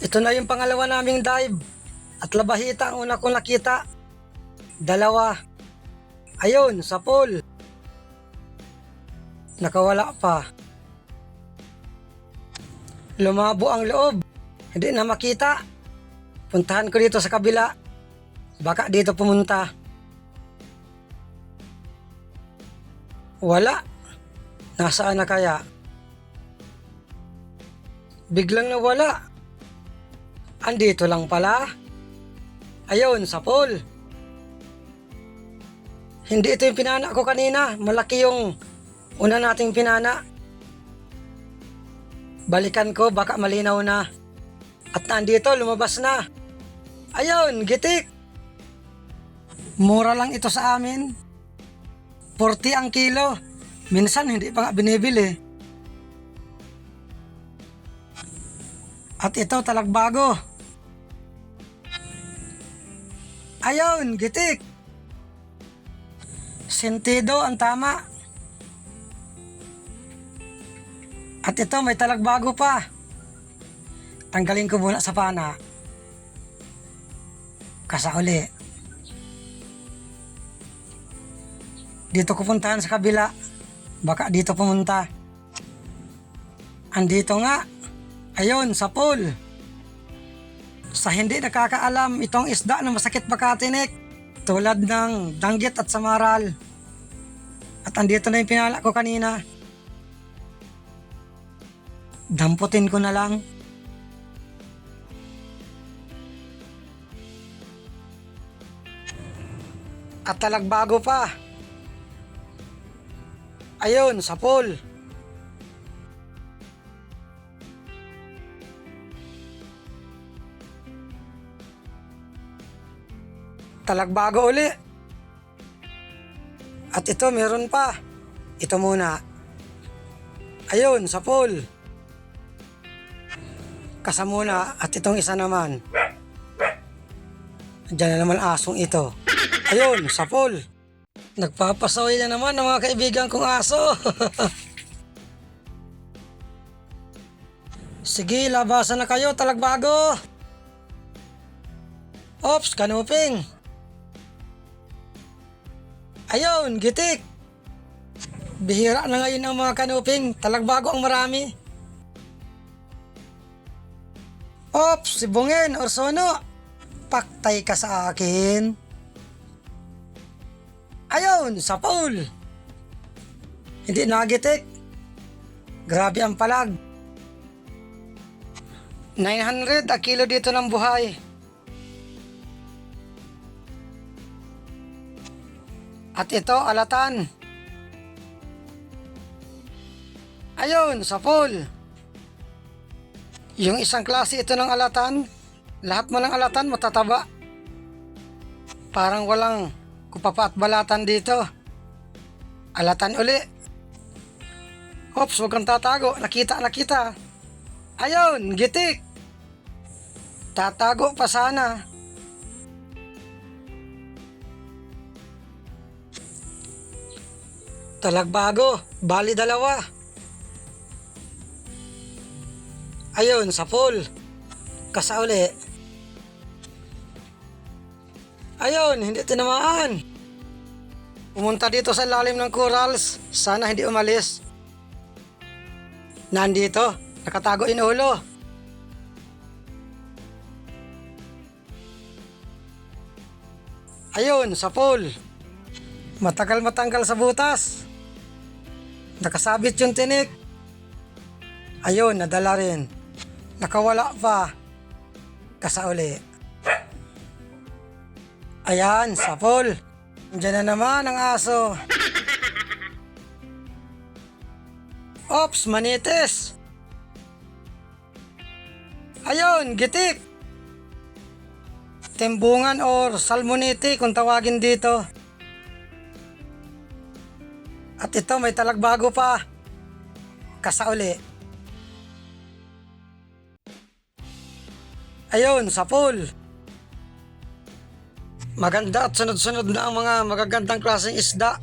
Ito na yung pangalawa naming dive. At labahita ang una kong nakita. Dalawa. Ayun, sa pool. Nakawala pa. Lumabo ang loob. Hindi na makita. Puntahan ko dito sa kabila. Baka dito pumunta. Wala. Nasaan na kaya? Biglang nawala. Andito lang pala. Ayun, sa pool. Hindi ito yung pinana ko kanina. Malaki yung una nating pinana. Balikan ko, baka malinaw na. At nandito, lumabas na. Ayun, gitik. Mura lang ito sa amin. 40 ang kilo. Minsan hindi pa nga binibili. At ito talagbago. Ayun, gitik. Sentido ang tama. At ito may talagbago pa. Tanggalin ko muna sa pana. Kasa uli. Dito ko puntahan sa kabila. Baka dito pumunta. Andito nga. Ayun, sa pool. Sa hindi nakakaalam, itong isda na masakit makatinik. Tulad ng danggit at samaral. At andito na yung pinala ko kanina. Damputin ko na lang. At talagbago pa. Ayun, sa pool. Talagbago uli. At ito, meron pa. Ito muna. Ayun, sa pool. Kasamuna at itong isa naman. Diyan na naman asong ito. Ayun, sa pool. Nagpapasaway na naman ng mga kaibigan kong aso. Sige, labasan na kayo, talagbago. Ops, kanuping. Ayun, gitik. Bihira na ngayon ang mga kanuping. Talagbago ang marami. Ops, si Bungin, Orsono. Paktay ka sa akin. Ayun, sa pool. Hindi nagitik. Grabe ang palag. 900 a kilo dito ng buhay. At ito, alatan. Ayun, sa pool. Yung isang klase ito ng alatan, lahat mo ng alatan matataba. Parang walang kupapa at balatan dito. Alatan uli. Ops, huwag kang tatago. Nakita, nakita. Ayun, gitik. Tatago pa sana. Talagbago, bali dalawa. Ayun, sa pool. Kasa uli. Ayun, hindi tinamaan. Pumunta dito sa lalim ng corals. Sana hindi umalis. Nandito, nakatago in ulo. Ayun, sa pool. Matagal matanggal sa butas. Nakasabit yung tinik. Ayun, nadala rin. Nakawala pa. Kasauli. Ayan, sa pool. Diyan na naman ang aso. Ops, manitis. Ayun, gitik. Tembungan or salmoniti kung tawagin dito. At ito may talagbago pa. Kasauli. Ayun, sa pool. Maganda at sunod-sunod na ang mga magagandang klaseng isda.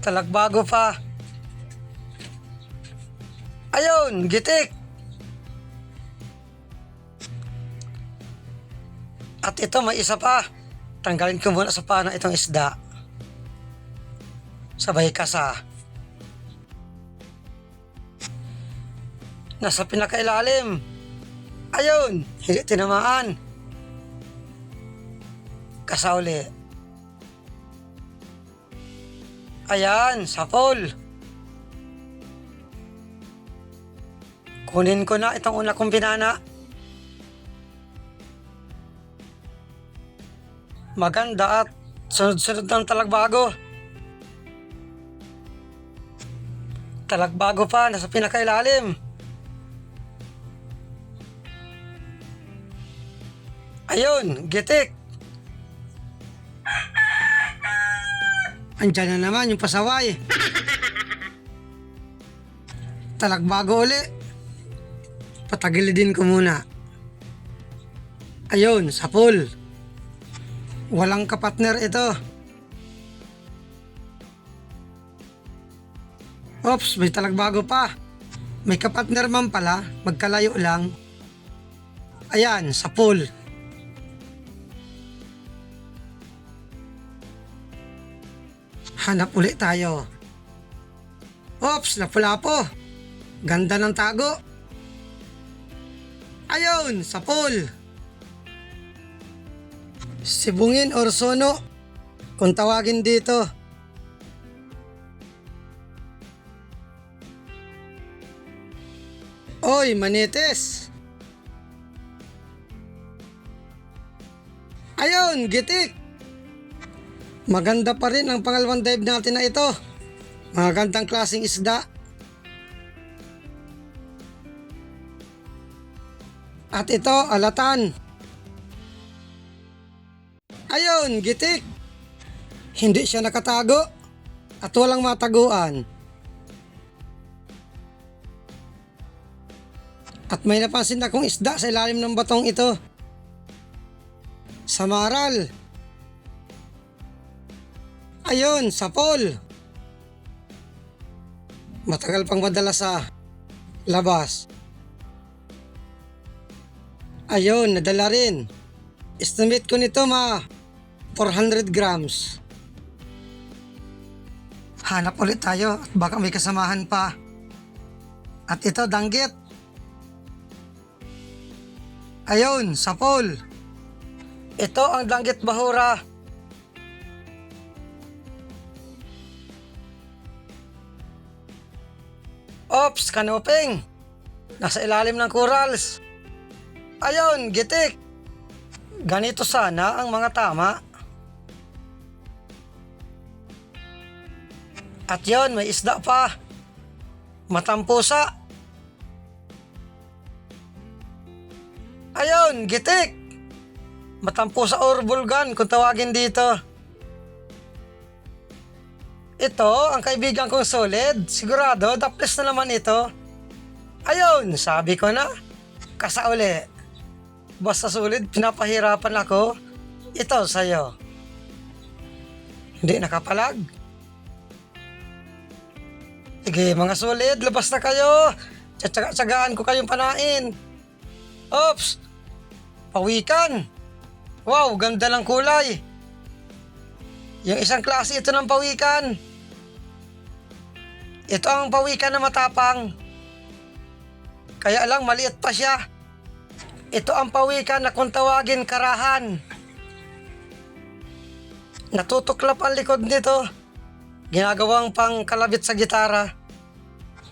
Talagbago pa. Ayun, gitik. At ito, may isa pa. Tanggalin ko muna sa pano itong isda. Sabay kasa. Nasa pinakailalim. Ayun, hindi tinamaan. Kasa uli. Ayan, sapol. Kunin ko na itong una kong pinana. Maganda at sunod-sunod ng talagbago. Talagbago pa, nasa pinakailalim. Ayun, gitik. Andyan na naman yung pasaway. Talagbago uli. Patagilidin ko muna. Ayun, sapul. Walang kapatner ito. Oops, may talagbago pa. May kapatner man pala, magkalayo lang. Ayan, sapul. Hanap ulit tayo. Oops, lapu-lapo. Ganda ng tago. Ayun, sapul. Sibungin or sono, kung tawagin dito. Oy, manites. Ayun, gitik. Maganda pa rin ang pangalawang dive natin na ito. Magandang klaseng isda. At ito, alatan. Ayun, gitik. Hindi siya nakatago at walang mataguan. At may napansin akong isda sa ilalim ng batong ito. Samaral. Ayun, sapol. Matagal pang madala sa labas. Ayun, nadala rin. Estimate ko nito ma 400 grams. Hanap ulit tayo at baka may kasamahan pa. At ito, danggit. Ayun, sapol. Ito ang danggit bahura. Ops, kanuping. Nasa ilalim ng corals. Ayun, gitik. Ganito sana ang mga tama. At yon may isda pa. Matampusa. Ayun, gitik. Matampusa or bulgan kung tawagin dito. Ito, ang kaibigan kong solid. Sigurado, daples na naman ito. Ayun, sabi ko na. Kasa uli. Basta sulit, pinapahirapan ako. Ito sa'yo. Hindi nakapalag. Sige, mga sulit, labas na kayo. Tsatsagaan ko kayong panain. Ops! Pawikan. Wow, ganda ng kulay. Yung isang klase ito ng pawikan. Ito ang pawikan na matapang. Kaya lang maliit pa siya. Ito ang pawikan na kung tawagin karahan. Natutuklap ang likod nito. Ginagawang pang kalabit sa gitara.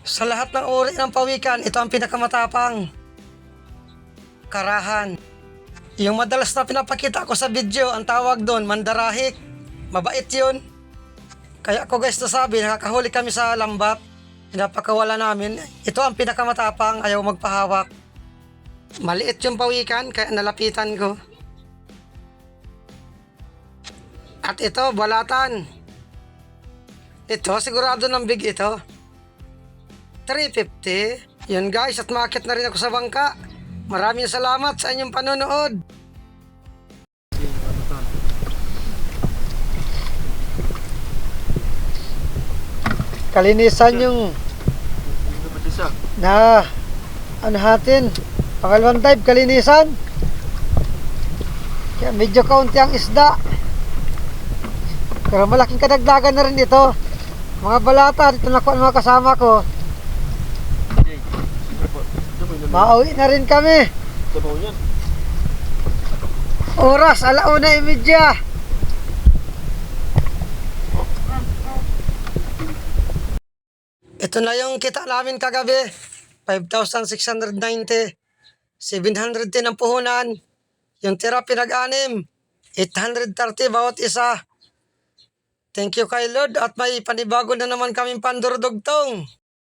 Sa lahat ng uri ng pawikan, ito ang pinakamatapang. Karahan. Yung madalas na pinapakita ko sa video, ang tawag doon, mandarahik. Mabait yun. Kaya ako guys nasabi, nakakahuli kami sa lambat. Pinapakawala namin. Ito ang pinakamatapang, ayaw magpahawak. Maliit yung pawikan, kaya nalapitan ko. At ito, balatan. Ito, sigurado ng big ito. 350. Yun guys, at makit na rin ako sa bangka. Maraming salamat sa inyong panonood. Kalinisan yung na ano natin, pangalawang dive, kalinisan. Kaya medyo kaunti ang isda. Pero malaking kadagdagan na rin ito. Mga balata, dito na ko ang mga kasama ko. Mauwi na rin kami. Oras, alauna imidya. Ito na yung kita namin kagabi. 5,690. 710 ang puhunan. Yung tira pinag-anim. 830 bawat isa. Thank you kay Lord at may panibago na naman kaming pandurdugtong.